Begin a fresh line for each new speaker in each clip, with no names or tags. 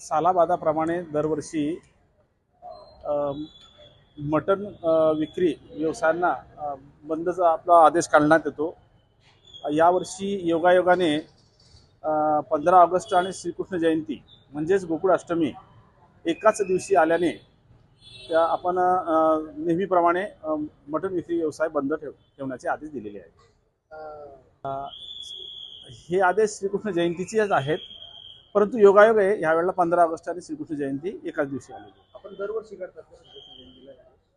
सालाबादाप्रमाणे दरवर्षी मटण विक्री व्यवसायांना बंदचा आपला आदेश काढण्यात येतो. यावर्षी योगायोगाने पंधरा ऑगस्ट आणि श्रीकृष्ण जयंती म्हणजेच गोकुळ अष्टमी एकाच दिवशी आल्याने त्या आपण नेहमीप्रमाणे मटन मटण विक्री व्यवसाय बंद ठेव ठेवण्याचे आदेश दिलेले आहेत. हे आदेश श्रीकृष्ण जयंतीचेच आहेत. परंतु योगायोग आहे. ह्यावेळेला पंधरा ऑगस्ट आणि श्रीकृष्ण जयंती एकाच दिवशी आहे.
आपण दरवर्षी करतात का श्रीकृष्ण जयंतीला?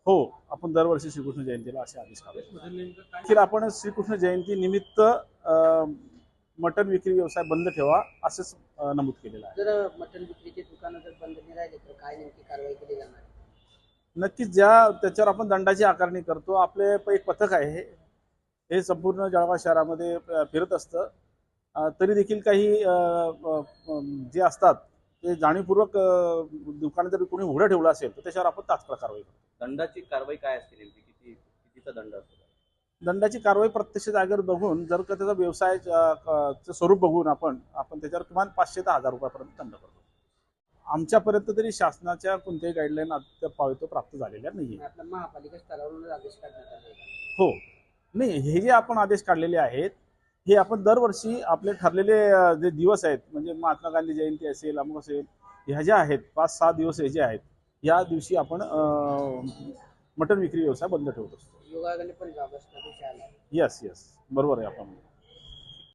हो आपण दरवर्षी श्रीकृष्ण जयंतीला असे आदेश काढतो. अखेर आपण श्रीकृष्ण जयंती निमित्त अ, मटण विक्री व्यवसाय बंद ठेवा असंच नमूद केलेलं आहे.
जर मटण विक्रीचे दुकानं जर बंद नाही राहिले तर काय नेमकी कारवाई केली जाणार?
नक्कीच ज्या त्याच्यावर आपण दंडाची आकारणी करतो आपले एक पथक आहे हे. हे संपूर्ण जळगाव शहरामध्ये फिरत असतं. तरी देखील काही जे असतात ते जाणीवपूर्वक दुकान जर कोणी उघडं ठेवलं असेल तर त्याच्यावर आपण तात्काळ कारवाई करतो.
दंडाची कारवाई काय असते नेमकी? किती कितीचा दंड असतो?
दंडाची कारवाई प्रत्यक्ष जागेवर बघून जर का त्याचा व्यवसाय स्वरूप बघून आपण आपण त्याच्यावर किमान पाचशे ते हजार रुपयापर्यंत दंड करतो. आमच्यापर्यंत तरी शासनाच्या कोणत्याही गाईडलाईन अद्याप पावित्य प्राप्त झालेल्या नाही
आपल्या महापालिका स्तरावरून आदेश काढण्यात आले
हो. नाही हे जे आपण आदेश काढलेले आहेत हे आपण दरवर्षी आपले ठरलेले जे दिवस आहेत म्हणजे महात्मा गांधी जयंती असेल अमुक असेल ह्या ज्या आहेत पाच सहा दिवस हे जे आहेत या दिवशी आपण मटण विक्री व्यवसाय बंद ठेवत असतो. येस येस बरोबर आहे आपण.